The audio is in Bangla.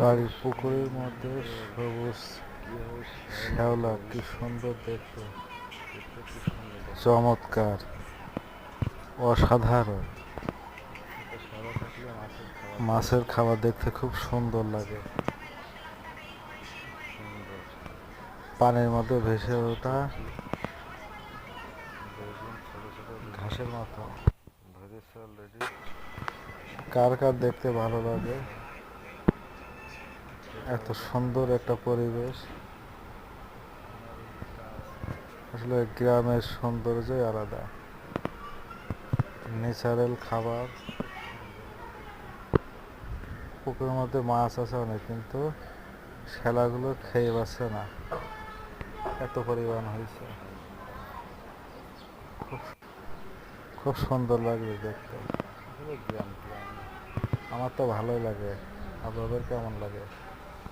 বাড়ির পুকুরের মধ্যে সবুজ শ্যাওলা, কি সুন্দর দেখতে। চমৎকার, অসাধারণ। মাছের খাবার দেখতে খুব সুন্দর লাগে। পানির মধ্যে ভেসে ওঠা ঘাসের মতো। কার কার দেখতে ভালো লাগে? এত সুন্দর একটা পরিবেশ। আসলে গ্রামের সৌন্দর্যই আলাদা। ন্যাচারাল খাবার। পুকুরের মধ্যে মাছ আছে অনেক, কিন্তু শ্যালাগুলো খেয়ে পাচ্ছে না। এত পরিমাণ হয়েছে। খুব সুন্দর লাগবে দেখতে। আমার তো ভালোই লাগে। আপনাদের কেমন লাগে?